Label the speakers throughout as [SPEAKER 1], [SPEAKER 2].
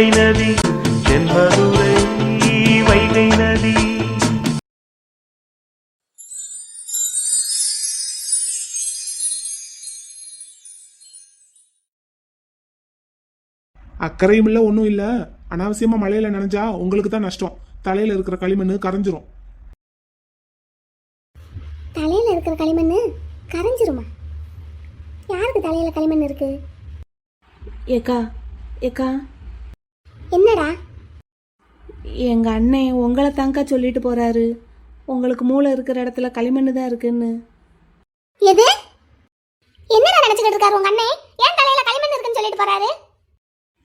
[SPEAKER 1] வைகை நதி தென்மதுரை வைகை நதி.
[SPEAKER 2] அக்கறையும் இல்லை ஒன்றும் இல்லை. அனாவசியமாக மழையில் நனைஞ்சா உங்களுக்கு தான் நஷ்டம். தலையில் இருக்கிற களிமண் கரைஞ்சிரும்.
[SPEAKER 3] தலையில் இருக்கிற களிமண் கரைஞ்சிருமா? யாருக்கு தலையில் களிமண் இருக்கு?
[SPEAKER 4] ஏக்கா ஏக்கா.
[SPEAKER 3] என்னடா?
[SPEAKER 4] எங்க அண்ணன் உங்களை தாங்க்கா சொல்லிட்டு போறாரு. உங்களுக்கு மூளை இருக்கிற இடத்துல களிமண் தான் இருக்குன்னு.
[SPEAKER 3] எது? என்னடா நினைச்சுக்கிட்டு இருக்காரு உங்க அண்ணே? ஏன் தலையில களிமண் இருக்குன்னு சொல்லிட்டு போறாரு?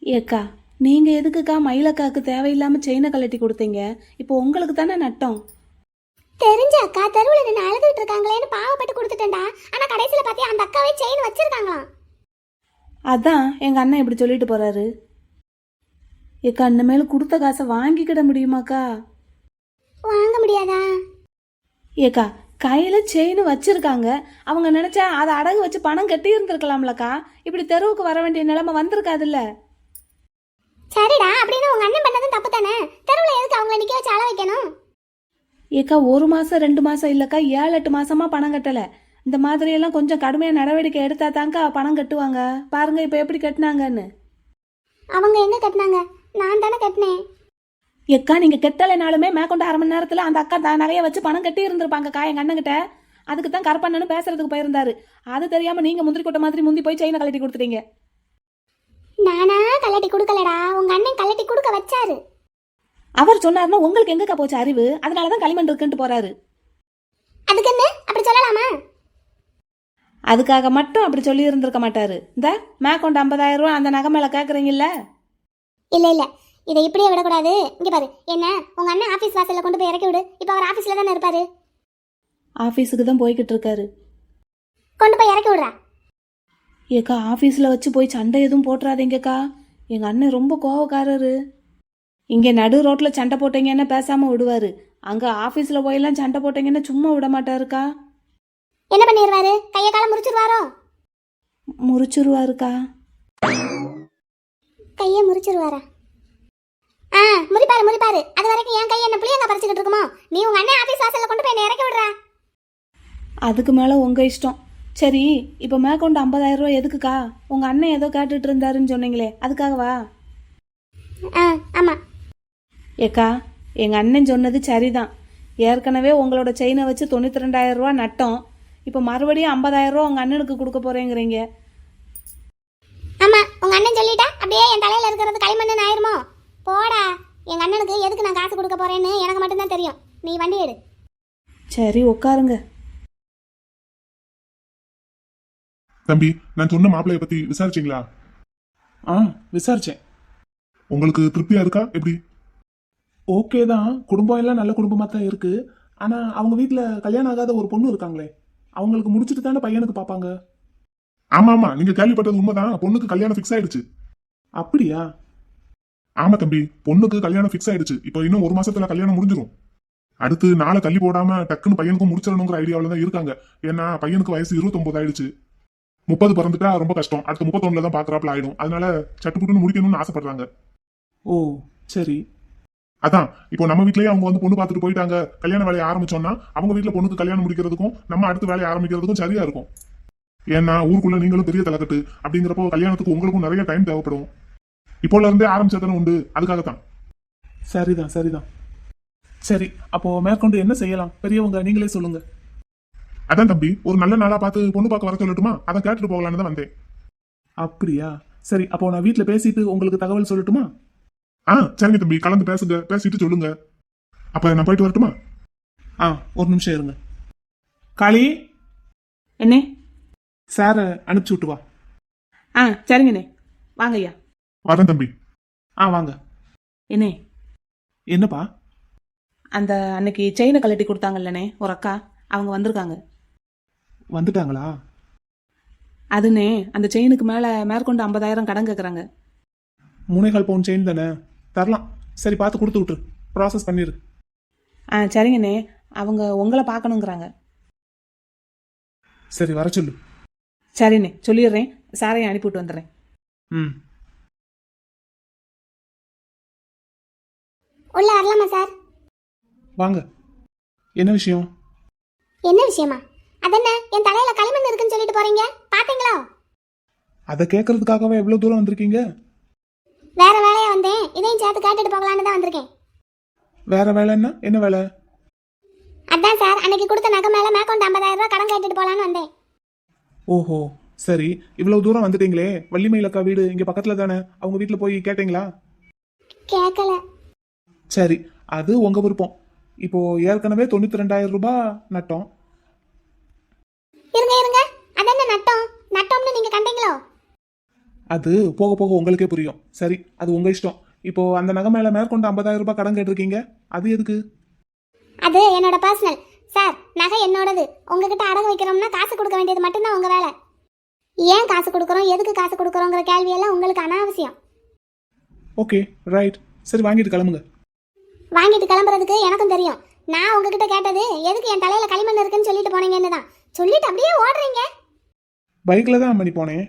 [SPEAKER 4] ஏக்கா நீங்க எதுக்குக்கா மயிலக்காக்கு தேவையில்லாம செயினை கழட்டி கொடுத்தீங்க? இப்போ உங்களுக்கு தானே நட்டம்.
[SPEAKER 3] தெரிஞ்ச அக்கா தெருவில் நின்று அழுதுட்டு இருக்காங்களேன்னு பாவப்பட்டு கொடுத்துட்டேன்டா. ஆனா கடைசியில பாத்தியா அந்த அக்காவே செயின் வச்சிருக்காங்களாம்.
[SPEAKER 4] அதான் எங்க அண்ணன் இப்படி சொல்லிட்டு போறாரு. ஏக்கா இனிமேல் கொடுத்த காசை வாங்கிக்கிட முடியுமாக்கா?
[SPEAKER 3] வாங்க முடியாதா?
[SPEAKER 4] ஏக்கா கையில செயின் வச்சிருக்காங்க. அவங்க நினைச்சா அதை அடகு வச்சு பணம் கட்டி இருந்திருக்கலாம்லக்கா. இப்படி தெருவுக்கு வர வேண்டிய நிலைமை வந்திருக்காதுல்ல.
[SPEAKER 3] சரிடா அப்படின்னு உங்க அண்ணன் பண்ணதும் தப்பு தானே தெருவில் எதுக்கு அவங்கள நிக்க வச்சு அழ வைக்கணும்?
[SPEAKER 4] ஏக்கா ஒரு மாசம் ரெண்டு மாசம் இல்லக்கா. ஏழு எட்டு மாசமா பணம் கட்டல. இந்த மாதிரி எல்லாம் கொஞ்சம் கடுமையா நடவடிக்கை எடுத்தா தாங்க்கா பணம் கட்டுவாங்க. பாருங்க இப்ப எப்படி கட்டினாங்கன்னு.
[SPEAKER 3] அவங்க எங்க கட்டினாங்க? நான் தானே கட்டினேன்.
[SPEAKER 4] ஏக்கா நீங்க கெட்டலைனாலுமே மேற்கொண்டு அரை மணி நேரத்துல அந்த அக்கா தான் நகைய வச்சு பணம் கட்டி இருந்திருப்பாங்கக்கா எங்க அண்ணன்கிட்ட. அதுக்கு தான் கரப்பண்ணனு பேசுறதுக்கு போயிருந்தாரு. அது தெரியாம நீங்க முந்திரி கொட்டை மாதிரி முந்தி போய் செயினை கழட்டி கொடுத்துட்டீங்க.
[SPEAKER 3] நானா கல்லட்டி கொடுக்கலடா. உங்க அண்ணன் கல்லட்டி கொடுக்க வச்சாரு.
[SPEAKER 4] அவர் சொன்னாருன்னா உங்களுக்கு எங்கக்கா போச்சு அறிவு? அதனாலதான் களிமண் இருக்குன்ட்டு போறாரு.
[SPEAKER 3] அதுக்கு என்ன? அப்படி சொல்லலாமா?
[SPEAKER 4] அதுக்காக மட்டும் அப்படி சொல்லி இருந்திருக்க மாட்டாரு. இந்த மேற்கொண்டு ஐம்பதாயிரம் ரூபா அந்த நகை மேல கேக்குறீங்கல்ல?
[SPEAKER 3] இல்ல இல்ல. இதை இப்படியே விடக்கூடாது. இங்க பாரு. என்ன? உங்க அண்ணன் ஆபீஸ் வாசல்ல கொண்டு போய் இறக்கி விடு. இப்ப அவர் ஆபீஸ்ல தானே இருப்பாரு.
[SPEAKER 4] ஆபீஸுக்கு தான் போய்கிட்டு இருக்காரு.
[SPEAKER 3] கொண்டு போய் இறக்கி விடுறா.
[SPEAKER 4] ஏக்கா ஆஃபீஸில் வச்சு போய் சண்டை எதுவும் போட்டுறாதீங்கக்கா. எங்கள் அண்ணன் ரொம்ப கோவக்காரரு. இங்கே நடு ரோட்டில் சண்டை போட்டீங்கன்னு பேசாமல் விடுவார். அங்கே ஆஃபீஸில் போயெல்லாம் சண்டை போட்டீங்கன்னு சும்மா விட மாட்டாருக்கா?
[SPEAKER 3] என்ன பண்ணிடுவாரு? கைய காலம் முறிச்சிருவாரோ?
[SPEAKER 4] முறிச்சிருவாருக்கா.
[SPEAKER 3] கைய முறிச்சிருவாரா? ஆ முறிப்பாரு முறிப்பாரு. அது வரைக்கும் என் கையை என்ன புளியங்க பறிச்சுக்கிட்டு இருக்குமோ? நீ உங்க அண்ணன் ஆபீஸ் வாசல்ல கொண்டு போய் என்னை இறக்கி விடுறா?
[SPEAKER 4] அதுக்கு மேலே உங்கள் இஷ்டம். சரி இப்போ மேற்கொண்டு ஐம்பதாயிரம் ரூபா எதுக்குக்கா? உங்கள் அண்ணன் ஏதோ கேட்டுட்டு இருந்தாருன்னு சொன்னீங்களே அதுக்காகவா
[SPEAKER 3] ஆ ஆமா.
[SPEAKER 4] ஏக்கா எங்கள் அண்ணன் சொன்னது சரிதான். ஏற்கனவே உங்களோட செயினை வச்சு தொண்ணூற்றி ரெண்டாயிரம் ரூபா நட்டோம். இப்போ மறுபடியும் ஐம்பதாயிரம் ரூபா உங்கள் அண்ணனுக்கு கொடுக்க போகிறேங்கிறீங்க
[SPEAKER 3] ஆமா உங்க அண்ணன் சொல்லிட்டா அப்படியே என் தலையில இருக்கிறது களிமண்ணு ஆயிருமோ? போடா. எங்க அண்ணனுக்கு எதுக்கு நான் காசு கொடுக்க போறேன்னு எனக்கு மட்டும்தான் தெரியும். நீ வண்டி எடு.
[SPEAKER 4] சரி உட்காருங்க.
[SPEAKER 5] தம்பி நான் சொன்ன மாப்பிளைய பத்தி விசாரிச்சீங்களா?
[SPEAKER 2] ஆ விசாரிச்சேன்.
[SPEAKER 5] உங்களுக்கு திருப்தியா இருக்கா? எப்படி?
[SPEAKER 2] ஓகே தான். குடும்பம் எல்லாம் நல்ல குடும்பமாக தான் இருக்கு. ஆனால் அவங்க வீட்டில் கல்யாணம் ஆகாத ஒரு பொண்ணு இருக்காங்களே. அவங்களுக்கு முடிச்சுட்டு தானே பையனுக்கு பார்ப்பாங்க?
[SPEAKER 5] ஆமா ஆமா. நீங்க கேள்விப்பட்டது உண்மைதான். பொண்ணுக்கு கல்யாணம் ஃபிக்ஸ் ஆயிடுச்சு.
[SPEAKER 2] அப்படியா?
[SPEAKER 5] ஆமா தம்பி பொண்ணுக்கு கல்யாணம் ஃபிக்ஸ் ஆயிடுச்சு. இப்போ இன்னும் ஒரு மாசத்துல கல்யாணம் முடிஞ்சிடும் அடுத்து நாளை தள்ளி போடாம டக்குன்னு பையனுக்கும் முடிச்சிடணுங்கிற ஐடியாவில தான் இருக்காங்க. ஏன்னா பையனுக்கு வயசு 29 ஆயிடுச்சு. முப்பது பிறந்துட்டா ரொம்ப கஷ்டம். அடுத்து முப்பத்தொன்னுல தான் பாக்குறாப்ல ஆயிடும். அதனால சட்டுப்புட்டுன்னு முடிக்கணும்னு ஆசைப்படுறாங்க.
[SPEAKER 2] ஓ சரி.
[SPEAKER 5] அதான் இப்போ நம்ம வீட்லயே அவங்க வந்து பொண்ணு பார்த்துட்டு போயிட்டாங்க. கல்யாண வேலையை ஆரம்பிச்சோம்னா அவங்க வீட்டுல பொண்ணுக்கு கல்யாணம் முடிக்கிறதுக்கும் நம்ம அடுத்து வேலையை ஆரம்பிக்கிறதுக்கும் சரியா இருக்கும். ஏன்னா ஊருக்குள்ள நீங்களும் பெரிய தலைக்கட்டு அப்படிங்கிறப்போ கல்யாணத்துக்கு உங்களுக்கும் நிறைய டைம் தேவைப்படும். இப்போல இருந்தே ஆரம்பிச்சதானே உண்டு. அதுக்காகத்தான்.
[SPEAKER 2] சரிதான் சரிதான். சரி அப்போ மேற்கொண்டு என்ன செய்யலாம்? பெரியவங்க நீங்களே சொல்லுங்க.
[SPEAKER 5] அதான் தம்பி ஒரு நல்ல நாளா பார்த்து பொண்ணு பார்க்க வர சொல்லட்டுமா? அதை கேட்டுட்டு போகலான்னு தான் வந்தேன்.
[SPEAKER 2] அப்படியா? சரி அப்போ நான் வீட்டில் பேசிட்டு உங்களுக்கு தகவல் சொல்லட்டுமா?
[SPEAKER 5] ஆ சரிங்க தம்பி கலந்து பேசுங்க பேசிட்டு சொல்லுங்க. அப்ப நான் போயிட்டு வரட்டுமா?
[SPEAKER 2] ஆ ஒரு நிமிஷம் இருங்க. காளி?
[SPEAKER 4] என்னே
[SPEAKER 2] சாரை அனுப்பிச்சி விட்டு வா.
[SPEAKER 4] ஆ சரிங்கண்ணே. வாங்க ஐயா
[SPEAKER 5] வரேன் தம்பி.
[SPEAKER 2] ஆ வாங்க.
[SPEAKER 4] என்னே?
[SPEAKER 2] என்னப்பா?
[SPEAKER 4] அந்த அன்னைக்கு செயினை கழட்டி கொடுத்தாங்கல்லண்ணே ஒரு அக்கா. அவங்க வந்திருக்காங்க.
[SPEAKER 2] வந்துட்டாங்களா?
[SPEAKER 4] அதுனே அந்த செயினுக்கு மேலே மேற்கொண்டு ஐம்பதாயிரம் கடன் கேட்குறாங்க
[SPEAKER 2] மூணேகால் பவுன் செயின் தானே? தரலாம். சரி பார்த்து கொடுத்து விட்டுரு. ப்ராசஸ் பண்ணிடு
[SPEAKER 4] ஆ சரிங்கண்ணே. அவங்க உங்களை பார்க்கணுங்கிறாங்க.
[SPEAKER 2] சரி வர சொல்லு.
[SPEAKER 4] சரிண்ணே சொல்லிடுறேன். சாரையும் அனுப்பிவிட்டு வந்துடுறேன்.
[SPEAKER 2] ம்.
[SPEAKER 3] உள்ள வரலாமா சார்?
[SPEAKER 2] வாங்க. என்ன விஷயம்?
[SPEAKER 3] என்ன விஷயமா? அதென்ன என் தலையில களிமண் இருக்குன்னு சொல்லிட்டு போறீங்க? பாத்தீங்களா?
[SPEAKER 2] அதை கேட்கறதுக்காகவே எவ்வளவு தூரம் வந்திருக்கீங்க?
[SPEAKER 3] வேற வேலையா வந்தேன். இதையும் சேர்த்து கேட்டுட்டு போகலான்னு தான் வந்திருக்கேன்.
[SPEAKER 2] வேற வேலைன்னா என்ன? வேலை?
[SPEAKER 3] அதான் சார் அன்னைக்கு கொடுத்த நகை மேல மேற்கொண்டு ஐம்பதாயிரம் ரூபாய் கடன் கேட்டுட்டு போலான்னு வந்தேன்.
[SPEAKER 2] ஓஹோ சரி. இவ்வளவு தூரம் வந்துட்டீங்களே. வள்ளிமயிலக்கா வீடு இங்க பக்கத்துல தானே? அவங்க வீட்டுல போய் கேட்டீங்களா?
[SPEAKER 3] கேட்கல
[SPEAKER 2] சரி அது உங்க விருப்பம். இப்போ ஏற்கனவே தொண்ணூத்தி ரெண்டாயிரம் ரூபாய் நட்டோம்.
[SPEAKER 3] இருங்க இருங்க. அதென்ன நட்டம்? நட்டம்னு நீங்க கண்டீங்களோ?
[SPEAKER 2] அது போக போக உங்களுக்கே புரியும். சரி அது உங்க இஷ்டம். இப்போ அந்த நகை மேல மேற்கொண்டு ஐம்பதாயிரம் ரூபாய் கடன் கேட்டிருக்கீங்க. அது எதுக்கு?
[SPEAKER 3] அது என்னோட பர்சனல் சார் நகை என்னோடது. உங்ககிட்ட அடகு வைக்கிறோம்னா காசு கொடுக்க வேண்டியது மட்டும்தான் உங்க வேலை. ஏன் காசு கொடுக்குறோம்? எதுக்கு காசு கொடுக்குறோங்கிற கேள்வியெல்லாம் உங்களுக்கு அனாவசியம்.
[SPEAKER 2] ஓகே ரைட் சரி வாங்கிட்டு கிளம்புங்க.
[SPEAKER 3] வாங்கிட்டு கிளம்புறதுக்கு எனக்கும் தெரியும். நான் உங்ககிட்ட கேட்டது எதுக்கு என் தலையில களிமண் இருக்குன்னு சொல்லிட்டு போனீங்கன்னு தான். சொல்லிட்டு அப்படியே ஓடுறீங்க.
[SPEAKER 2] பைக்ல தான் பண்ணி போனேன்.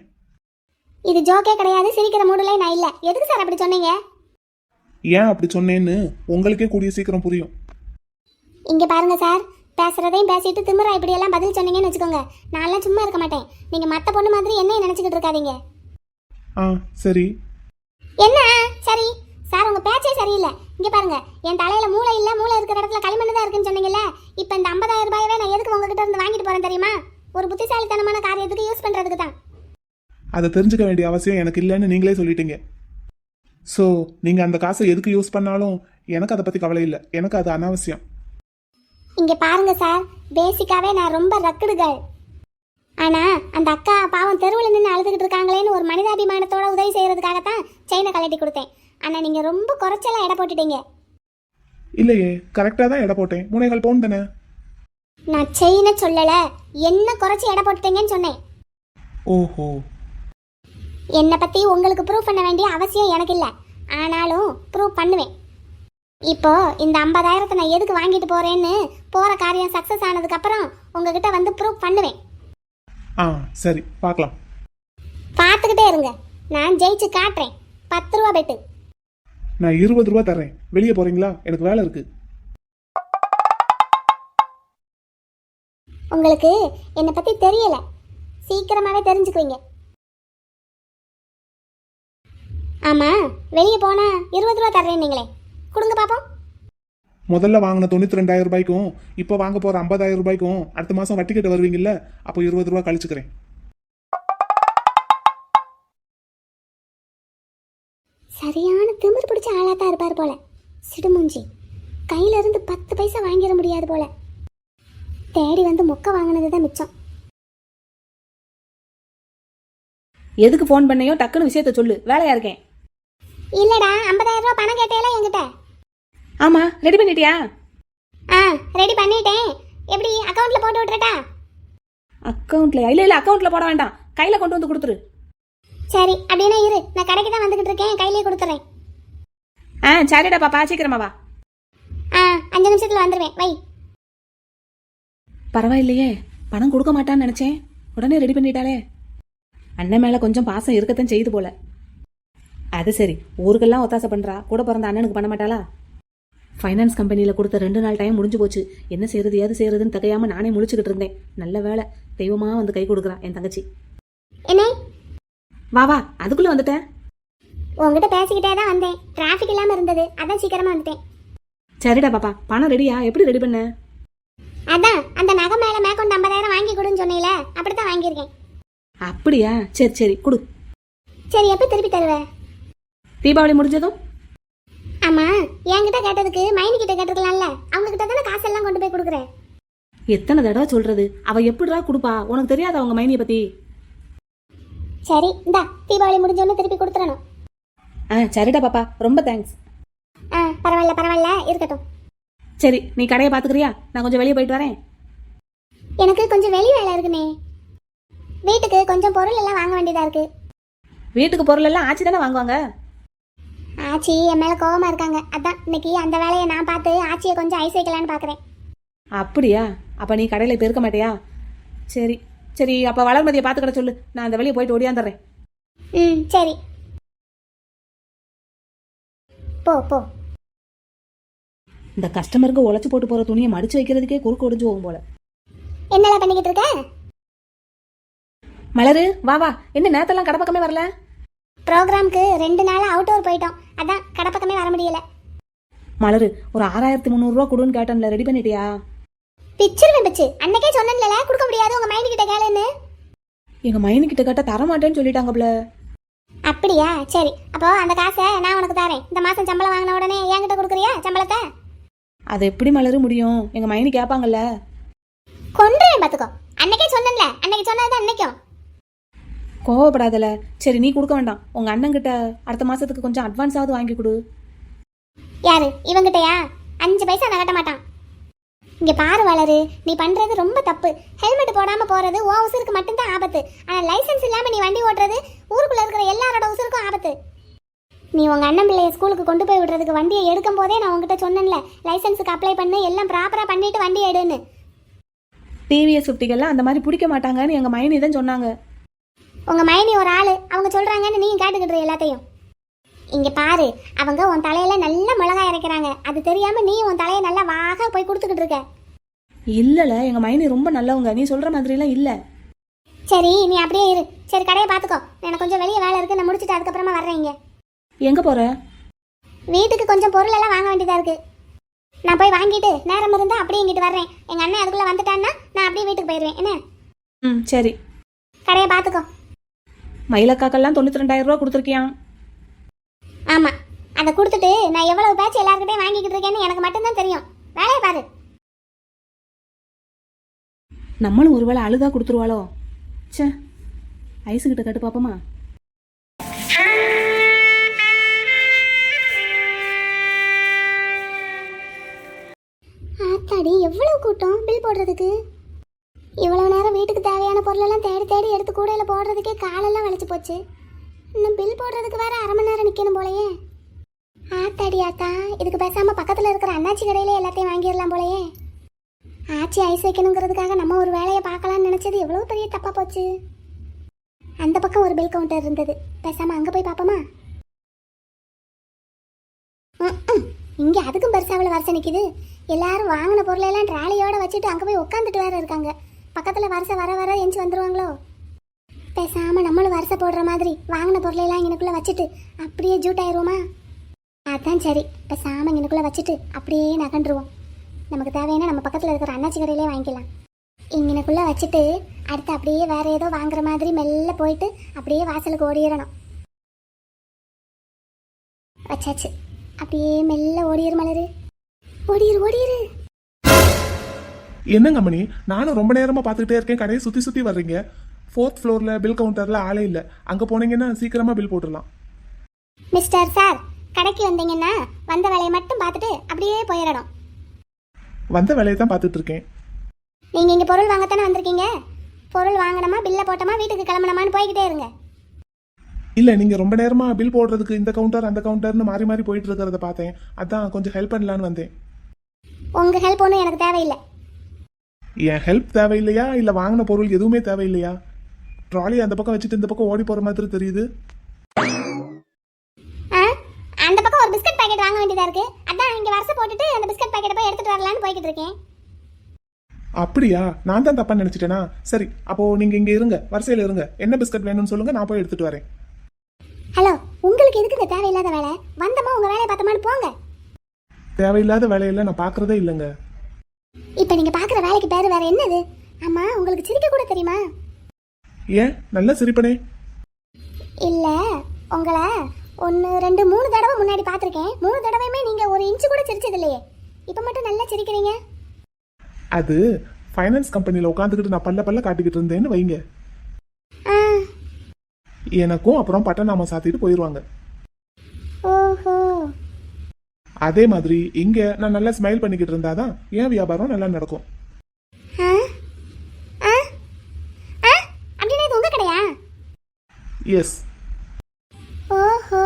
[SPEAKER 3] இது ஜோக்கே கிடையாது சிரிக்கிற மூடுல நான் இல்ல. எதுக்கு சார் அப்படி சொன்னீங்க?
[SPEAKER 2] ஏன் அப்படி சொன்னேன்னு உங்களுக்கே கூடிய சீக்கிரம் புரியும்.
[SPEAKER 3] இங்க பாருங்க சார் பேசுறதையும் பேசிட்டு திமிரா இப்படி எல்லாம் பதில் சொன்னீங்கன்னு வச்சுக்கோங்க. நான்லாம் சும்மா இருக்க மாட்டேன். நீங்க மத்த பொண்ணு மாதிரி என்ன நினைச்சுக்கிட்டு இருக்காதீங்க.
[SPEAKER 2] ஆ சரி.
[SPEAKER 3] என்ன? சரி. சார் உங்க பேச்சே சரியில்லை. இங்க பாருங்க என் தலையில மூளை இல்ல மூளை இருக்கிற இடத்துல களிமண் தான் இருக்குன்னு சொன்னீங்கல்ல? இப்போ இந்த 50000 ரூபாயவே நான் எதுக்கு உங்ககிட்ட இருந்து வாங்கிட்டு போறேன் தெரியுமா? ஒரு புத்திசாலித்தனமான காரியத்துக்கு யூஸ் பண்றதுக்கு தான்.
[SPEAKER 2] அதை தெரிஞ்சுக்க வேண்டிய அவசியம் எனக்கு இல்லைன்னு நீங்களே சொல்லிட்டீங்க. ஸோ நீங்கள் அந்த காசை எதுக்கு யூஸ் பண்ணாலும் எனக்கு அதை பற்றி கவலை இல்லை. எனக்கு அது அனாவசியம்.
[SPEAKER 3] இங்க பாருங்க சார் பேசிக்காவே நான் ரொம்ப ரக்குடு கேர்ள் ஆனா அந்த அக்கா பாவம் தெருவில் நின்று அழுதுகிட்டு இருக்காங்களேன்னு ஒரு மனிதாபிமானத்தோட உதவி செய்யறதுக்காகத்தான் செயினை கழட்டி கொடுத்தேன். ஆனா நீங்க ரொம்ப குறைச்சலா எடை போட்டுட்டீங்க.
[SPEAKER 2] இல்லையே கரெக்டாக தான் எடை போட்டேன். மூணைகள் பவுன் தானே?
[SPEAKER 3] நான் செயினை சொல்லல. என்ன குறைச்சி எடை போட்டுட்டீங்கன்னு சொன்னேன்.
[SPEAKER 2] ஓஹோ.
[SPEAKER 3] என்னை பத்தி உங்களுக்கு ப்ரூவ் பண்ண வேண்டிய அவசியம் எனக்கு இல்லை. ஆனாலும் ப்ரூவ் பண்ணுவேன். இப்போ இந்த ஐம்பதாயிரத்தை நான் எதுக்கு வாங்கிட்டு போறேன்னு போற காரியம் சக்சஸ் ஆனதுக்கு அப்புறம் உங்ககிட்ட வந்து ப்ரூவ் பண்ணுவேன்.
[SPEAKER 2] ஆ சரி பார்க்கலாம்.
[SPEAKER 3] பார்த்துக்கிட்டே இருங்க. நான் ஜெயிச்சு காட்டுறேன். பத்து ரூபா பெட்டு.
[SPEAKER 2] நான் இருபது ரூபா தரேன் வெளியே போகிறீங்களா எனக்கு வேலை இருக்குது
[SPEAKER 3] உங்களுக்கு என்னை பத்தி தெரியல. சீக்கிரமாவே தெரிஞ்சுக்குவீங்க. ஆமா வெளியே போனா இருபது ரூபா தர்றேன் நீங்களே. கொடுங்க பாப்போம்.
[SPEAKER 2] முதல்ல வாங்கின தொண்ணூற்றி ரெண்டாயிரம் ரூபாய்க்கும் இப்போ வாங்க போகிற ஐம்பதாயிரம் ரூபாய்க்கும் அடுத்த மாதம் வட்டி கட்ட வருவீங்கல்ல அப்போ இருபது ரூபா கழிச்சுக்கிறேன்.
[SPEAKER 3] சரியான திமிர் பிடிச்ச ஆளாத்தான் இருப்பார் போல. சிடுமூஞ்சி கையில இருந்து பத்து பைசா வாங்கிட முடியாது போல. தேடி வந்து மொக்க வாங்கினது தான் மிச்சம்.
[SPEAKER 4] எதுக்கு ஃபோன் பண்ணையோ டக்குன்னு விஷயத்த சொல்லு. வேலையா இருக்கேன்.
[SPEAKER 3] இல்லடா ஐம்பதாயிரம் ரூபாய் பணம் கேட்டேல என்கிட்ட.
[SPEAKER 4] ஆமா ரெடி பண்ணிட்டியா?
[SPEAKER 3] ஆ ரெடி பண்ணிட்டேன். எப்படி அக்கவுண்ட்ல போட்டு விட்டுறட்டா?
[SPEAKER 4] அக்கவுண்ட்ல இல்ல இல்ல அக்கவுண்ட்ல போட வேண்டாம். கையில கொண்டு வந்து கொடுத்துரு.
[SPEAKER 3] சரி அப்படின்னா இரு. நான் கடைக்கு தான் வந்துகிட்டு இருக்கேன். கையிலேயே கொடுத்துறேன்.
[SPEAKER 4] ஆ சரிடா பாப்பா. சீக்கிரமா வா.
[SPEAKER 3] ஆ அஞ்சு நிமிஷத்துல வந்துடுவேன் வை.
[SPEAKER 4] பரவாயில்லையே. பணம் கொடுக்க மாட்டான்னு நினைச்சேன். உடனே ரெடி பண்ணிட்டாளே. அண்ணன் மேல கொஞ்சம் பாசம் இருக்கத்தான் செய்யுது போல. அது சரி. ஊருக்கெல்லாம் ஒத்தாசை பண்றா. கூட பிறந்த அண்ணனுக்கு பண்ண மாட்டாளா? ஃபைனான்ஸ் கம்பெனியில் கொடுத்த ரெண்டு நாள் டைம் முடிஞ்சு போச்சு. என்ன செய்யறது ஏது செய்யறதுன்னு தகையாம நானே முழிச்சுக்கிட்டு இருந்தேன். நல்ல வேலை தெய்வமா வந்து கை கொடுக்குறா என் தங்கச்சி.
[SPEAKER 3] என்ன?
[SPEAKER 4] வா வா அதுக்குள்ள வந்துட்டேன்.
[SPEAKER 3] உங்ககிட்ட பேசிக்கிட்டே தான் வந்தேன். டிராஃபிக் இல்லாம இருந்தது. அதான் சீக்கிரமா வந்துட்டேன்.
[SPEAKER 4] சரிடா பாப்பா. பணம் ரெடியா எப்படி ரெடி பண்ண?
[SPEAKER 3] அதான் அந்த நகை மேல மேற்கொண்டு ஐம்பதாயிரம் வாங்கி கொடுன்னு சொன்னீல அப்படித்தான் வாங்கியிருக்கேன்.
[SPEAKER 4] அப்படியா? சரி சரி கொடு.
[SPEAKER 3] சரி எப்போ திருப்பி தருவ?
[SPEAKER 4] தீபாவளி முடிஞ்சதும்?
[SPEAKER 3] ஆமா என்கிட்ட கேட்டதுக்கு மைனி கிட்ட கேட்டிருக்கலாம்ல அவங்க கிட்ட தானே காசெல்லாம் கொண்டு போய் கொடுக்குறேன்
[SPEAKER 4] எத்தனை தடவை சொல்றது? அவ எப்படிடா கொடுப்பா? உனக்கு தெரியாத அவங்க மைனியை பத்தி?
[SPEAKER 3] சரி இந்தா தீபாவளி முடிஞ்சோன்னு திருப்பி கொடுத்துறணும்
[SPEAKER 4] ஆ சரிடா பாப்பா ரொம்ப தேங்க்ஸ்
[SPEAKER 3] ஆ பரவாயில்ல பரவாயில்ல இருக்கட்டும்.
[SPEAKER 4] சரி நீ கடையை பாத்துக்கிறியா நான் கொஞ்சம் வெளியே போயிட்டு வரேன்.
[SPEAKER 3] எனக்கு கொஞ்சம் வெளி வேலை இருக்குனே வீட்டுக்கு கொஞ்சம் பொருள் எல்லாம் வாங்க வேண்டியதா இருக்கு.
[SPEAKER 4] வீட்டுக்கு பொருள் எல்லாம் ஆச்சி தானே வாங்குவாங்க?
[SPEAKER 3] ஆச்சி என் மேல கோவமா இருக்காங்க. அதான் இன்னைக்கு அந்த வேலையை நான் பார்த்து ஆச்சியை கொஞ்சம் ஐஸ் வைக்கலான்னு பாக்குறேன்
[SPEAKER 4] அப்படியா? அப்ப நீ கடையில இப்ப இருக்க மாட்டியா? சரி சரி அப்ப வளர்மதியை பாத்துக்கிட சொல்லு. நான் அந்த வெளியே போயிட்டு ஓடியாந்துடுறேன்
[SPEAKER 3] ம் சரி. போ போ.
[SPEAKER 4] இந்த கஸ்டமருக்கு உழைச்சி போட்டு போற துணியை மடிச்சு வைக்கிறதுக்கே குறுக்கு ஒடிஞ்சு போகும் போல.
[SPEAKER 3] என்னல பண்ணிக்கிட்டு இருக்க?
[SPEAKER 4] மலரு வா வா. என்ன நேத்தெல்லாம் கடை பக்கமே வரல?
[SPEAKER 3] ப்ரோக்ராம்க்கு ரெண்டு நாள் அவுட்டோர் போயிட்டோம். அதான் கடை பக்கமே வர முடியல.
[SPEAKER 4] மலரு ஒரு ஆறாயிரத்தி முந்நூறுரூவா கொடுன்னு கேட்டேன்ல. ரெடி பண்ணிட்டியா?
[SPEAKER 3] பிச்சிருவேன் பிச்சு அன்னைக்கே சொன்னேன்ல கொடுக்க முடியாது உங்க மைண்ட் கிட்ட கேளுன்னு.
[SPEAKER 4] எங்க மைனு கிட்ட கேட்டா தரமாட்டேன்னு சொல்லிட்டாங்கப்ல
[SPEAKER 3] அப்படியா? சரி. அப்போ அந்த காசை நான் உனக்கு தரேன். இந்த மாசம் சம்பளம் வாங்கின உடனே என்கிட்ட கொடுக்குறியா சம்பளத்தை?
[SPEAKER 4] அது எப்படி மலரு முடியும்? எங்க மைனி கேட்பாங்கல்ல
[SPEAKER 3] கொன்றுவேன் பாத்துக்கோ. அன்னைக்கே சொன்னேன்ல. அன்னைக்கு சொன்னது அன்னைக்கும்
[SPEAKER 4] கோவப்படாதல. சரி நீ கொடுக்க வேண்டாம். உங்க அண்ணன் கிட்ட அடுத்த மாசத்துக்கு கொஞ்சம் அட்வான்ஸாவது வாங்கி கொடு.
[SPEAKER 3] யாரு? இவங்கிட்டயா? அஞ்சு பைசா நான் கட்ட மாட்டான். இங்க பாரு வளரு நீ பண்றது ரொம்ப தப்பு. ஹெல்மெட் போடாம போறது உன் உசுருக்கு மட்டும்தான் ஆபத்து. ஆனா லைசென்ஸ் இல்லாம நீ வண்டி ஓட்டுறது ஊருக்குள்ள இருக்கிற எல்லாரோட உசுருக்கும் ஆபத்து. நீ உங்க அண்ணன் பிள்ளைய ஸ்கூலுக்கு கொண்டு போய் விடுறதுக்கு வண்டியை எடுக்கும் போதே நான் உங்ககிட்ட சொன்னேன்ல லைசென்ஸுக்கு அப்ளை பண்ணு எல்லாம் ப்ராப்பரா பண்ணிட்டு வண்டி எடுன்னு.
[SPEAKER 4] டிவிஎஸ் ஃபிஃப்டிக்கெல்லாம் அந்த மாதிரி பிடிக்க மாட்டாங்கன்னு எங்க மைனி தான் சொன்னாங்க.
[SPEAKER 3] உங்க மைனி ஒரு ஆளு அவங்க சொல்றாங்கன்னு நீ கேட்டுக்கிட்டு எல்லாத்தையும். இங்க பாரு அவங்க உன் தலையில நல்ல மிளகாய் இறைக்கிறாங்க அது தெரியாம நீ உன் தலையை நல்லா வாக போய் கொடுத்துக்கிட்டு இருக்க.
[SPEAKER 4] இல்லல எங்க மைனி ரொம்ப நல்லவங்க. நீ சொல்ற மாதிரிலாம் இல்ல.
[SPEAKER 3] சரி நீ அப்படியே இரு. சரி கடையை பார்த்துக்கோ. எனக்கு கொஞ்சம் வெளியே வேலை இருக்கு. நான் முடிச்சுட்டு அதுக்கப்புறமா வர்றேன் இங்க.
[SPEAKER 4] எங்க போற?
[SPEAKER 3] வீட்டுக்கு கொஞ்சம் பொருள் எல்லாம் வாங்க வேண்டியதா இருக்கு. நான் போய் வாங்கிட்டு நேரம் இருந்தா அப்படியே இங்கிட்டு வர்றேன். எங்க அண்ணன் அதுக்குள்ள வந்துட்டான்னா நான் அப்படியே வீட்டுக்கு போயிடுவேன். என்ன?
[SPEAKER 4] ம் சரி.
[SPEAKER 3] கடையை பார்த்துக்கோ.
[SPEAKER 4] மயிலக்காக்கெல்லாம் தொண்ணூத்தி ரெண்டாயிரம் ரூபா கொடுத்துருக்கியான்
[SPEAKER 3] ஆமா. அதை கொடுத்துட்டு நான் எவ்வளவு பேச்சு எல்லாருக்கிட்டையும் வாங்கிக்கிட்டு இருக்கேன்னு எனக்கு மட்டும்தான் தெரியும். வேலையை பாரு.
[SPEAKER 4] நம்மளும் ஒருவேளை அழுதா கொடுத்துருவாளோ? ச்சே. ஐஸு கிட்ட கட்டு பாப்போமா
[SPEAKER 3] ஆத்தாடி எவ்வளவு கூட்டம் பில் போடுறதுக்கு? இவ்வளவு நேரம் வீட்டுக்கு தேவையான பொருளெல்லாம் தேடி தேடி எடுத்து கூடையில போடுறதுக்கே காலெல்லாம் வலிச்சு போச்சு. இன்னும் பில் போடுறதுக்கு வேற அரை மணி நேரம் நிற்கணும் போலயே. ஆத்தாடி ஆத்தா இதுக்கு பேசாம பக்கத்துல இருக்கிற அண்ணாச்சி கடையில எல்லாத்தையும் வாங்கிடலாம் போலயே. ஆச்சி ஐஸ் வைக்கணுங்கிறதுக்காக நம்ம ஒரு வேலையை பார்க்கலாம்னு நினைச்சது எவ்வளவு பெரிய தப்பா போச்சு. அந்த பக்கம் ஒரு பில் கவுண்டர் இருந்தது. பேசாம அங்க போய் பார்ப்போமா? ம்ம். இங்க அதுக்கும் பெருசாவில் வரிசை நிற்கிது எல்லாரும் வாங்கின பொருளையெல்லாம் ட்ராலியோட வச்சுட்டு அங்கே போய் உட்காந்துட்டு வேற இருக்காங்க. பக்கத்தில் வரிசை வர வர எஞ்சி வந்துருவாங்களோ? பேசாம நம்மளும் வருஷம் போடுற மாதிரி வாங்கின பொருளையெல்லாம் இங்கனுக்குள்ள வச்சுட்டு அப்படியே ஜூட் ஆயிடுவோமா அதான் சரி. பேசாம எனக்குள்ளே வச்சுட்டு அப்படியே நகண்டுருவோம் நமக்கு தேவையான நம்ம பக்கத்தில் இருக்கிற அண்ணாச்சி கடையிலே வாங்கிக்கலாம். இங்கனுக்குள்ள வச்சுட்டு அடுத்து அப்படியே வேறு ஏதோ வாங்குற மாதிரி மெல்ல போயிட்டு அப்படியே வாசலுக்கு ஓடிடணும். வச்சாச்சு. அப்படியே மெல்ல ஓடிரு மலரு. ஓடிரு ஓடிரு.
[SPEAKER 2] என்னங்க மணி? நானும் ரொம்ப நேரமா பாத்துக்கிட்டே இருக்கேன். கடையை சுத்தி சுத்தி வர்றீங்க. ஃபோர்த் ஃப்ளோர்ல பில் கவுண்டர்ல ஆளே இல்ல. அங்க போனீங்கன்னா சீக்கிரமா பில் போட்டுடலாம்.
[SPEAKER 3] மிஸ்டர் சார் கடைக்கு வந்தீங்கன்னா வந்த வேலையை மட்டும் பார்த்துட்டு அப்படியே போயிடணும்.
[SPEAKER 2] வந்த வேலையை தான் பார்த்துட்டு இருக்கேன்.
[SPEAKER 3] நீங்க இங்க பொருள் வாங்கத்தானே வந்திருக்கீங்க? பொருள் வாங்கணுமா பில்ல போட்டோமா வீட்டுக்கு கிளம்பணுமான்னு போய்கிட்டே இருங்க.
[SPEAKER 2] இல்ல நீங்க ரொம்ப நேரமா பில் போடுறதுக்கு இந்த கவுண்டர் அந்த கவுண்டர்னு மாறி மாறி போயிட்டு இருக்கிறத பார்த்தேன். அதான் கொஞ்சம் ஹெல்ப் பண்ணலான்னு வந்தேன்.
[SPEAKER 3] உங்க ஹெல்ப் ஒன்றும் எனக்கு தேவையில்லை.
[SPEAKER 2] என் ஹெல்ப் தேவையில்லையா? இல்ல வாங்கின பொருள் எதுவுமே தேவையில்லையா? ட்ராலி அந்த பக்கம் வச்சுட்டு இந்த பக்கம் ஓடி போற மாதிரி தெரியுது.
[SPEAKER 3] ஆ அந்த பக்கம் ஒரு பிஸ்கட் பாக்கெட் வாங்க வேண்டியதா இருக்கு. அதான் இங்க வரச போட்டுட்டு அந்த பிஸ்கட் பாக்கெட்டை போய் எடுத்துட்டு வரலான்னு போய்கிட்டு இருக்கேன்.
[SPEAKER 2] அப்படியா? நான் தான் தப்பா நினைச்சிட்டேனா? சரி அப்போ நீங்க இங்க இருங்க. வரிசையில இருங்க. என்ன பிஸ்கட் வேணும்னு சொல்லுங்க நான் போய் எடுத்துட்டு வரேன்.
[SPEAKER 3] ஹலோ உங்களுக்கு எதுக்குங்க தேவையில்லாத வேலை? வந்தமா உங்க வேலையை பார்த்தோமான்னு போங்க.
[SPEAKER 2] தேவையில்லாத வேலையில நான் பாக்குறதே இல்லைங்க.
[SPEAKER 3] இப்போ நீங்க பாக்குற வேலைக்கு பேரு வேற என்னது? ஆமா உங்களுக்கு சிரிக்க கூட தெரியுமா?
[SPEAKER 2] ஏன்? நல்ல சிரிப்பனே.
[SPEAKER 3] இல்ல உங்களை ஒன்று ரெண்டு மூணு தடவை முன்னாடி பார்த்துருக்கேன். மூணு தடவையுமே நீங்க ஒரு இன்ச்சு கூட சிரிச்சது இல்லையே இப்போ மட்டும் நல்லா சிரிக்கிறீங்க.
[SPEAKER 2] அது ஃபைனான்ஸ் கம்பெனியில் உட்காந்துக்கிட்டு நான் பல்ல பல்ல காட்டிக்கிட்டு இருந்தேன்னு வைங்க. எனக்கும் அப்புறம் பட்டநாம சாத்திட்டு போயிடுவாங்க
[SPEAKER 3] ஓஹோ.
[SPEAKER 2] அதே மாதிரி இங்க நான் நல்லா ஸ்மைல் பண்ணிக்கிட்டு இருந்தாதான் என் வியாபாரம் நல்லா நடக்கும்
[SPEAKER 3] ஆ ஆ ஆ அப்படின்னா இது உங்க கடையா
[SPEAKER 2] எஸ்
[SPEAKER 3] ஓஹோ.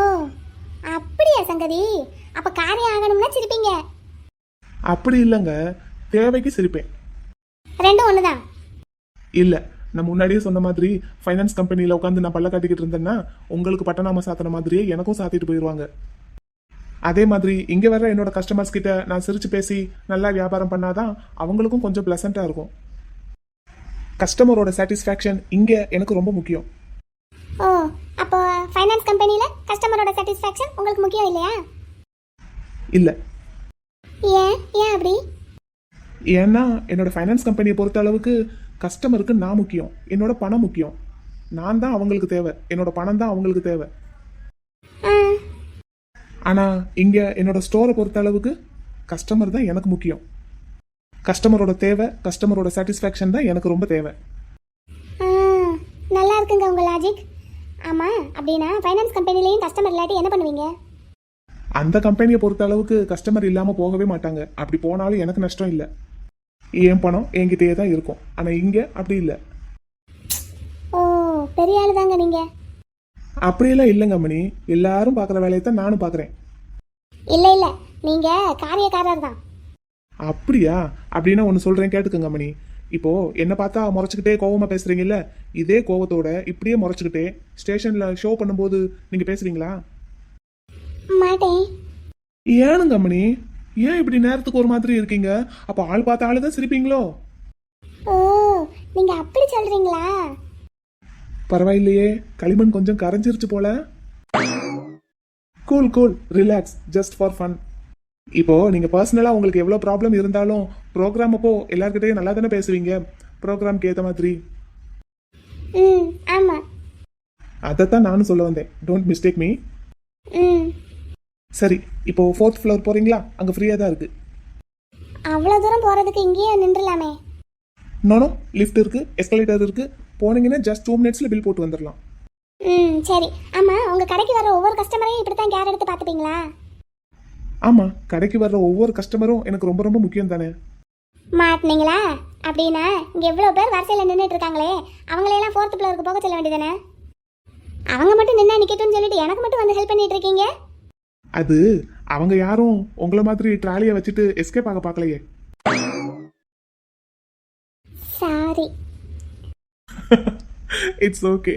[SPEAKER 3] அப்படியா சங்கதி? அப்ப காரியம் ஆகணும்னா சிரிப்பீங்க.
[SPEAKER 2] அப்படி இல்லைங்க. தேவைக்கு சிரிப்பேன்.
[SPEAKER 3] ரெண்டும் ஒண்ணுதான்.
[SPEAKER 2] இல்ல நான் முன்னாடியே சொன்ன மாதிரி ஃபைனான்ஸ் கம்பெனியில் உட்காந்து நான் பல்ல காட்டிக்கிட்டு இருந்தேன்னா உங்களுக்கு பட்டநாம சாத்தின மாதிரியே எனக்கும் சாத்திட்டு போயிடுவாங்க அதே மாதிரி இங்க வர என்னோட கஸ்டமர்ஸ் கிட்ட நான் சிரிச்சு பேசி நல்லா வியாபாரம் பண்ணாதான் அவங்களுக்கும் கொஞ்சம் பிளசண்டா இருக்கும். கஸ்டமரோட சாட்டிஸ்ஃபேக்ஷன் இங்க எனக்கு ரொம்ப முக்கியம்.
[SPEAKER 3] ஃபைனான்ஸ் கம்பெனியில் கஸ்டமரோட சாட்டிஸ்ஃபேக்ஷன் உங்களுக்கு முக்கியம் இல்லையா?
[SPEAKER 2] இல்ல.
[SPEAKER 3] ஏன்? ஏன் அப்படி?
[SPEAKER 2] ஏன்னா என்னோட ஃபைனான்ஸ் கம்பெனியை பொறுத்த அளவுக்கு கஸ்டமருக்கு நான் முக்கியம். என்னோட பணம் முக்கியம். நான் தான் அவங்களுக்கு தேவை. என்னோட பணம் தான் அவங்களுக்கு தேவை.
[SPEAKER 3] ஆ.
[SPEAKER 2] ஆனா இங்க என்னோட ஸ்டோரை பொறுத்த அளவுக்கு கஸ்டமர் தான் எனக்கு முக்கியம். கஸ்டமரோட தேவை கஸ்டமரோட சாட்டிஸ்ஃபேக்ஷன் தான் எனக்கு ரொம்ப தேவை.
[SPEAKER 3] நல்லா இருக்குங்க உங்க லாஜிக் ஆமா அப்படின்னா ஃபைனான்ஸ் கம்பெனிலையும் கஸ்டமர் இல்லாட்டி என்ன பண்ணுவீங்க?
[SPEAKER 2] அந்த கம்பெனியை பொறுத்த அளவுக்கு கஸ்டமர் இல்லாம போகவே மாட்டாங்க. அப்படி போனாலும் எனக்கு நஷ்டம் இல்லை. என் பணம் என்கிட்டயே தான் இருக்கும். ஆனா இங்க அப்படி இல்லை.
[SPEAKER 3] ஓ பெரிய ஆளு தாங்க நீங்க.
[SPEAKER 2] அப்படியெல்லாம் இல்லைங்க மணி. எல்லாரும் பார்க்குற வேலையை தான் நானும் பார்க்குறேன்.
[SPEAKER 3] இல்ல இல்ல. நீங்க காரியக்காரர் தான்.
[SPEAKER 2] அப்படியா? அப்படின்னா ஒன்று சொல்கிறேன் கேட்டுக்கோங்க மணி. இப்போ என்ன பார்த்தா முறைச்சிக்கிட்டே கோவமா பேசுறீங்கல்ல? இதே கோவத்தோட இப்படியே முறைச்சிக்கிட்டே ஸ்டேஷன்ல ஷோ பண்ணும்போது நீங்க பேசுறீங்களா?
[SPEAKER 3] மாட்டேன்.
[SPEAKER 2] ஏனுங்க மணி ஏன் இப்படி நேரத்துக்கு ஒரு மாதிரி இருக்கீங்க? அப்போ ஆள் பார்த்த ஆளு தான் சிரிப்பீங்களோ?
[SPEAKER 3] ஓ நீங்க அப்படி சொல்றீங்களா?
[SPEAKER 2] பரவாயில்லையே களிமண் கொஞ்சம் கரைஞ்சிருச்சு போல. Cool cool relax just for fun இப்போ நீங்க பர்சனலா உங்களுக்கு எவ்வளோ ப்ராப்ளம் இருந்தாலும் ப்ரோக்ராம் அப்போ எல்லார்கிட்டயும் நல்லா தானே பேசுவீங்க ப்ரோக்ராம்க்கு ஏற்ற மாதிரி.
[SPEAKER 3] ம் ஆமா.
[SPEAKER 2] அதைத்தான் நானும் சொல்ல வந்தேன். டோன்ட் மிஸ்டேக் மீ
[SPEAKER 3] ம்.
[SPEAKER 2] சரி இப்போ ஃபோர்த் ஃப்ளோர் போறீங்களா? அங்க ஃப்ரீயா தான் இருக்கு.
[SPEAKER 3] அவ்வளோ தூரம் போறதுக்கு இங்கேயே நின்றுலாமே
[SPEAKER 2] நோனோ லிஃப்ட் இருக்கு எஸ்கலேட்டர் இருக்கு. போனீங்கன்னா ஜஸ்ட் டூ மினிட்ஸ்ல பில் போட்டு வந்துடலாம்
[SPEAKER 3] ம் சரி. ஆமா உங்க கடைக்கு வர ஒவ்வொரு கஸ்டமரையும் இப்படி தான் கேர் எடுத்து பார்த்துப்பீங்களா?
[SPEAKER 2] ஆமா கடைக்கு வர்ற ஒவ்வொரு கஸ்டமரும் எனக்கு ரொம்ப ரொம்ப முக்கியம் தானே
[SPEAKER 3] மாட்டினீங்களா அப்படின்னா இங்க எவ்வளோ பேர் வரிசையில் நின்றுட்டு இருக்காங்களே அவங்களையெல்லாம் ஃபோர்த் ஃப்ளோருக்கு போக சொல்ல வேண்டியதானே அவங்க மட்டும் நின்னா நிக்கட்டும்னு சொல்லிட்டு எனக்கு மட்டும் வந்து ஹெல்ப் பண்ணிட்டு இருக்கீங்க?
[SPEAKER 2] அது அவங்க யாரும் உங்களை மாதிரி ட்ராலியை வச்சுட்டு எஸ்கேப் ஆக பார்க்கலையே.
[SPEAKER 3] சாரி
[SPEAKER 2] இட்ஸ் ஓகே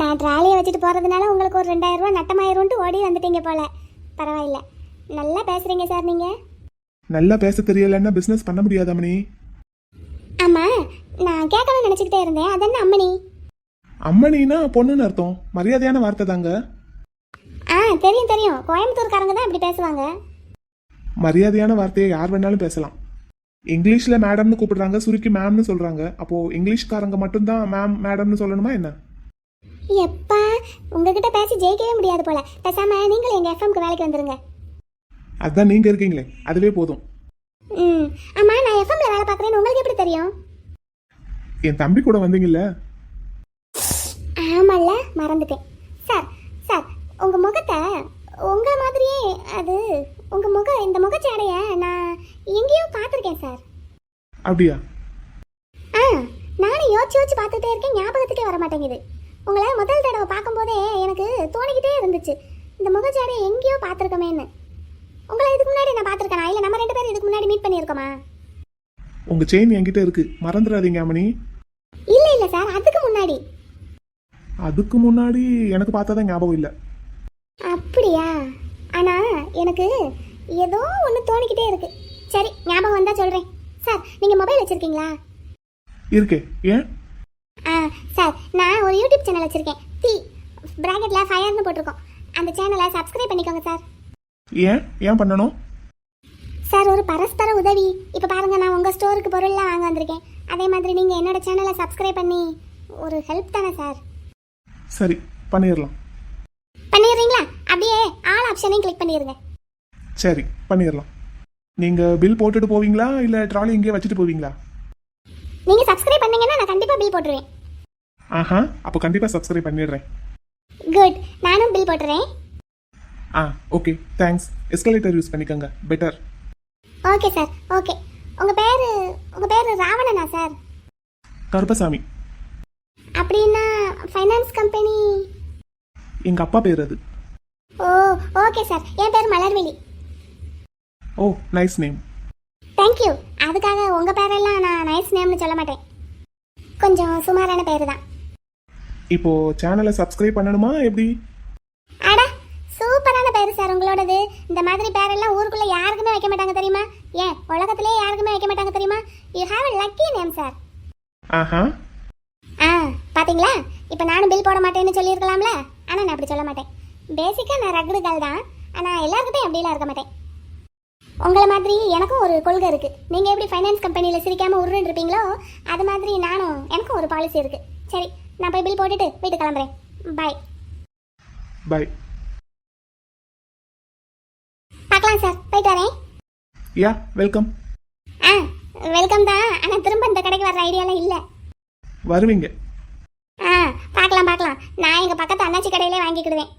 [SPEAKER 3] நான் ட்ராலியை வச்சுட்டு போறதுனால உங்களுக்கு ஒரு ரெண்டாயிரம் ரூபாய் நட்டமாயிரும்ட்டு ஓடி வந்துட்டீங்க போல. பரவாயில்ல. நல்லா பேசுறீங்க சார் நீங்க.
[SPEAKER 2] நல்லா பேச தெரியலன்னா பிசினஸ் பண்ண முடியாதா மணி
[SPEAKER 3] ஆமா நான் கேட்கணும்னு நினைச்சுக்கிட்டே இருந்தேன். அதென்ன அம்மனி
[SPEAKER 2] அம்மனினா பொண்ணுன்னு அர்த்தம். மரியாதையான வார்த்தை தாங்க.
[SPEAKER 3] ஆ தெரியும் தெரியும். கோயம்புத்தூர்காரங்க தான் இப்படி பேசுவாங்க.
[SPEAKER 2] மரியாதையான வார்த்தையை யார் வேணாலும் பேசலாம். இங்கிலீஷ்ல மேடம்னு கூப்பிடுறாங்க சுருக்கி மேம்னு சொல்றாங்க. அப்போ இங்கிலீஷ்காரங்க மட்டும்தான் மேம் மேடம்னு சொல்லணுமா என்ன?
[SPEAKER 3] எப்பா உங்ககிட்ட பேசி ஜெயிக்கவே முடியாது போல. பேசாம நீங்களும் எங்க எஃப்எம்க்கு வேலைக்கு வந்துருங்க.
[SPEAKER 2] அதான் நீங்க இருக்கீங்களே அதுவே போதும்.
[SPEAKER 3] ம் ஆமா நான் எஃப்எம்ல வேலை பார்க்குறேன்னு உங்களுக்கு எப்படி தெரியும்?
[SPEAKER 2] என் தம்பி கூட வந்தீங்கல்ல?
[SPEAKER 3] ஆமால்ல மறந்துட்டேன். சார் சார் உங்க முகத்தை உங்க மாதிரியே அது உங்க முக இந்த முகச்சாடைய நான் எங்கேயோ பார்த்துருக்கேன் சார்.
[SPEAKER 2] அப்படியா?
[SPEAKER 3] ஆ நானும் யோசிச்சு யோசிச்சு பார்த்துட்டே இருக்கேன் ஞாபகத்துக்கே வர மாட்டேங்குது. உங்களை முதல் தடவை பார்க்கும்போதே எனக்கு தோணிக்கிட்டே இருந்துச்சு. இந்த முகச்சாடையை எங்கேயோ பார்த்துருக்கமேன்னு. உங்களை இதுக்கு முன்னாடி நான் பார்த்துருக்கேனா? இல்லை நம்ம ரெண்டு பேரும் இதுக்கு முன்னாடி மீட் பண்ணியிருக்கோமா?
[SPEAKER 2] உங்க செயின் என்கிட்ட இருக்கு. மறந்துடாதீங்க அம்மணி
[SPEAKER 3] இல்லை இல்லை சார் அதுக்கு முன்னாடி.
[SPEAKER 2] அதுக்கு முன்னாடி எனக்கு பார்த்தா ஞாபகம் இல்லை.
[SPEAKER 3] அப்படியா? ஆனா எனக்கு ஏதோ ஒன்று தோணிக்கிட்டே இருக்கு. சரி ஞாபகம் வந்தா சொல்றேன். சார் நீங்க மொபைல் வச்சிருக்கீங்களா?
[SPEAKER 2] இருக்கே. ஏன்?
[SPEAKER 3] ஆ சார் நான் ஒரு யூடியூப் சேனல் வச்சிருக்கேன். டி பிராக்கெட்ல ஃபயர்னு போட்டிருக்கோம். அந்த சேனலை சப்ஸ்கிரைப் பண்ணிக்கோங்க சார்
[SPEAKER 2] ஏன்? ஏன் பண்ணணும்?
[SPEAKER 3] சார் ஒரு பரஸ்பர உதவி. இப்போ பாருங்க நான் உங்க ஸ்டோருக்கு பொருள்லாம் வாங்க வந்திருக்கேன். அதே மாதிரி நீங்க என்னோட சேனலை சப்ஸ்கிரைப் பண்ணி ஒரு ஹெல்ப் தானே சார்?
[SPEAKER 2] சரி பண்ணிடலாம்
[SPEAKER 3] பண்ணிடுறீங்களா? அப்படியே ஆல் ஆப்ஷனையும் கிளிக் பண்ணிடுங்க.
[SPEAKER 2] சரி பண்ணிடலாம் நீங்க பில் போட்டுட்டு போவீங்களா? இல்ல ட்ராலி இங்கே வச்சுட்டு போவீங்களா?
[SPEAKER 3] நீங்க சப்ஸ்கிரைப் பண்ணீங்கன்னா நான் கண்டிப்பா பில் போட்டுருவேன்.
[SPEAKER 2] ஆஹா அப்போ கண்டிப்பா சப்ஸ்கிரைப் பண்ணிடுறேன்.
[SPEAKER 3] குட் நானும் பில் போட்டுறேன்.
[SPEAKER 2] ஆ ஓகே தேங்க்ஸ் எஸ்கலேட்டர் யூஸ் பண்ணிக்கோங்க. பெட்டர்
[SPEAKER 3] ஓகே சார் ஓகே உங்க பேரு உங்க பேரு ராவணனா சார்
[SPEAKER 2] கருப்பசாமி.
[SPEAKER 3] அப்படின்னா ஃபைனான்ஸ் கம்பெனி
[SPEAKER 2] எங்க அப்பா பேர் அது.
[SPEAKER 3] ஓ ஓகே சார் என் பேர் Malarvizhi.
[SPEAKER 2] Oh nice name
[SPEAKER 3] thank you அதுக்காக உங்க பேரெல்லாம் நான் நைஸ் நேம்னு சொல்ல மாட்டேன். கொஞ்சம் சுமாரான பேர் தான்.
[SPEAKER 2] இப்போ சேனலை சப்ஸ்கிரைப் பண்ணணுமா எப்படி?
[SPEAKER 3] சார் உங்களோடது இந்த மாதிரி பேரெல்லாம் ஊருக்குள்ள யாருக்குமே வைக்க மாட்டாங்க தெரியுமா? ஏன் உலகத்திலே யாருக்குமே வைக்க மாட்டாங்க தெரியுமா? You have a lucky name sir
[SPEAKER 2] ஆஹா.
[SPEAKER 3] ஆ பாத்தீங்களா? இப்போ நானும் பில் போட மாட்டேன்னு சொல்லியிருக்கலாம்ல? ஆனால் நான் அப்படி சொல்ல மாட்டேன். பேசிக்காக நான் ரகுடு கால் தான். ஆனால் எல்லாருக்கிட்டையும் அப்படிலாம் இருக்க மாட்டேன். உங்களை மாதிரி எனக்கும் ஒரு கொள்கை இருக்குது நீங்கள் எப்படி ஃபைனான்ஸ் கம்பெனியில் சிரிக்காமல் உருன்னு இருப்பீங்களோ அது மாதிரி நானும் எனக்கும் ஒரு பாலிசி இருக்குது சரி நான் போய் பில் போட்டுட்டு வீட்டுக்கு கிளம்புறேன். பாய்
[SPEAKER 2] பை
[SPEAKER 3] பார்க்கலாம் சார். போயிட்டு வரேன்.
[SPEAKER 2] யா வெல்கம்.
[SPEAKER 3] ஆ வெல்கம் தான். ஆனால் திரும்ப இந்த கடைக்கு வர ஐடியாலாம் இல்லை.
[SPEAKER 2] வருவீங்க.
[SPEAKER 3] ஆ பார்க்கலாம் பார்க்கலாம். நான் எங்கள் பக்கத்து அண்ணாச்சி கடையிலே வாங்கிக்கிடுவேன்.